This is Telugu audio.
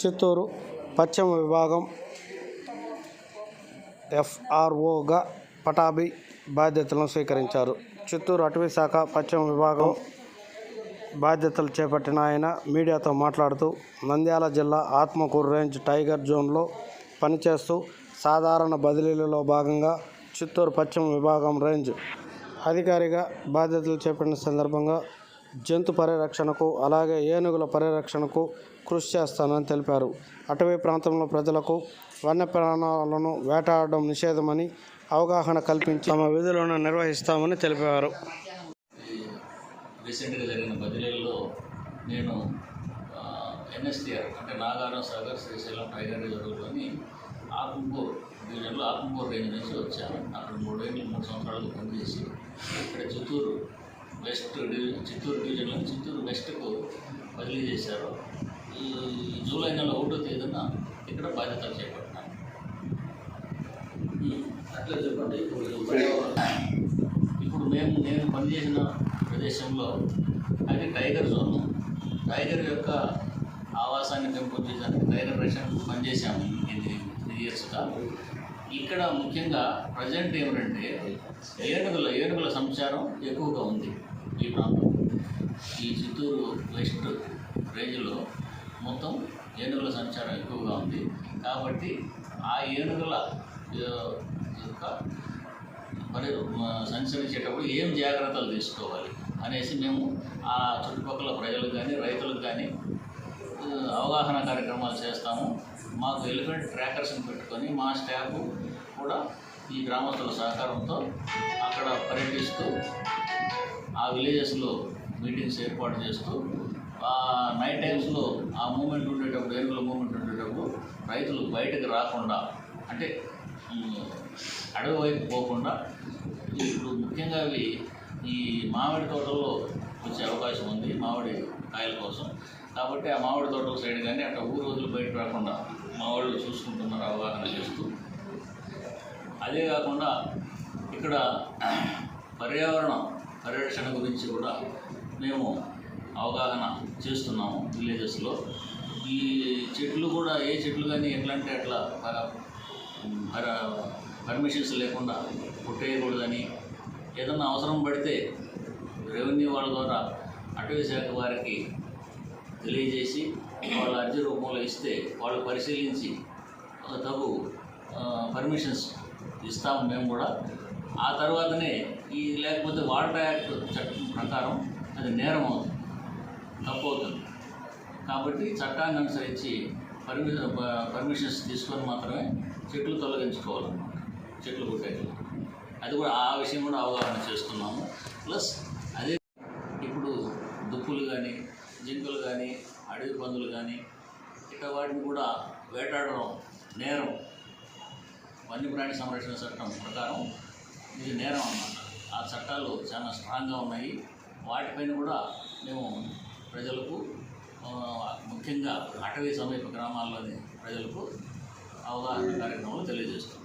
చిత్తూరు పశ్చిమ విభాగం ఎఫ్ఆర్ఓగా పటాభి బాధ్యతలను స్వీకరించారు. చిత్తూరు అటవీ శాఖ పశ్చిమ విభాగం బాధ్యతలు చేపట్టిన ఆయన మీడియాతో మాట్లాడుతూ నంద్యాల జిల్లా ఆత్మకూరు రేంజ్ టైగర్ జోన్లో పనిచేస్తూ సాధారణ బదిలీలలో భాగంగా చిత్తూరు పశ్చిమ విభాగం రేంజ్ అధికారిగా బాధ్యతలు చేపట్టిన సందర్భంగా జంతు పరిరక్షణకు అలాగే ఏనుగుల పరిరక్షణకు కృషి చేస్తానని తెలిపారు. అటవీ ప్రాంతంలో ప్రజలకు వన్యప్రాణాలను వేటాడడం నిషేధమని అవగాహన కల్పించి తమ విధులను నిర్వహిస్తామని తెలిపారు. రీసెంట్గా జరిగిన బదిలీల్లో నేను ఎన్ఎస్టీఆర్ అంటే నాగారం సాగర్ శ్రీశైలం టైగర్ రిజర్వ్లోని ఆకుంపూర్ డివిజన్లో ఆకుంపూర్ రేంజ్ నుంచి వచ్చాను. అక్కడ మూడేళ్ళు మూడు సంవత్సరాలు పనిచేసి ఇక్కడ చిత్తూరు వెస్ట్ డివిజన్ చిత్తూరు డివిజన్లో చిత్తూరు వెస్ట్కు బదిలీ చేశారు. ఈ జూలై నెల ఒకటో తేదీన ఇక్కడ బాధ్యతలు చేపట్టినాను అట్లా చెప్పండి ఇప్పుడు మేము నేను పనిచేసిన ప్రదేశంలో అది టైగర్ జోన్. టైగర్ యొక్క ఆవాసాన్ని పెంపొందించడానికి టైగర్ రక్షణ పనిచేసాము ఇది త్రీ ఇయర్స్గా ఇక్కడ ముఖ్యంగా ప్రజెంట్ ఏమిటంటే ఏనుగుల ఏనుగుల సంచారం ఎక్కువగా ఉంది ఈ ప్రాంతం ఈ చిత్తూరు వెస్ట్ రేంజ్లో మొత్తం ఏనుగుల సంచారం ఎక్కువగా ఉంది. కాబట్టి ఆ ఏనుగుల యొక్క మరి సంచరించేటప్పుడు ఏం జాగ్రత్తలు తీసుకోవాలి అనేసి మేము ఆ చుట్టుపక్కల ప్రజలకు కానీ రైతులకు కానీ అవగాహన కార్యక్రమాలు చేస్తాము. మాకు ఎలిఫెంట్ ట్రాకర్స్ని పెట్టుకొని మా స్టాఫ్ కూడా ఈ గ్రామస్తుల సహకారంతో అక్కడ పర్యటిస్తూ ఆ విలేజెస్లో మీటింగ్స్ ఏర్పాటు చేస్తూ నైట్ టైమ్స్లో ఆ మూమెంట్ ఉండేటప్పుడు ఏనుగుల మూమెంట్ ఉండేటప్పుడు రైతులు బయటకు రాకుండా అంటే అడవి వైపు పోకుండా ఇప్పుడు ముఖ్యంగా అవి ఈ మామిడి తోటల్లో వచ్చే అవకాశం ఉంది మామిడి కాయల కోసం. కాబట్టి ఆ మామిడి తోటల సైడ్ కానీ అట్లా ఊరు రోజులు బయట రాకుండా మా వాళ్ళు చూసుకుంటున్నారు అవగాహన చేస్తూ. అదే కాకుండా ఇక్కడ పర్యావరణ పరిరక్షణ గురించి కూడా మేము అవగాహన చేస్తున్నాము విలేజెస్లో. ఈ చెట్లు కూడా ఏ చెట్లు కానీ ఎట్లా అంటే అట్లా పర్మిషన్స్ లేకుండా కొట్టేయకూడదని ఏదన్నా అవసరం పడితే రెవెన్యూ వాళ్ళ ద్వారా అటవీ శాఖ వారికి తెలియజేసి వాళ్ళ అర్జీ రూపంలో ఇస్తే వాళ్ళు పరిశీలించి తగు పర్మిషన్స్ ఇస్తాము మేము కూడా. ఆ తర్వాతనే ఈ లేకపోతే వాటర్ యాక్ట్ చట్టం ప్రకారం అది నేరం అవుతుంది తప్పు అవుతుంది కాబట్టి చట్టాన్ని అనుసరించి పర్మి పర్మిషన్స్ తీసుకొని మాత్రమే చెట్లు తొలగించుకోవాలన్నమాట. చెట్లు కొట్టేట్లు అది కూడా ఆ విషయం కూడా అవగాహన చేస్తున్నాము. ప్లస్ అదే ఇప్పుడు దుప్పులు కానీ జింకలు కానీ అడవి పందులు కానీ ఇట్లా వాటిని కూడా వేటాడడం నేరం. వన్యప్రాణి సంరక్షణ చట్టం ప్రకారం ఇది నేరం అన్నమాట. ఆ చట్టాలు చాలా స్ట్రాంగ్గా ఉన్నాయి. వాటిపైన కూడా మేము ప్రజలకు ముఖ్యంగా అటవీ సమీప గ్రామాల్లోని ప్రజలకు అవగాహన కార్యక్రమాలు తెలియజేస్తున్నాం.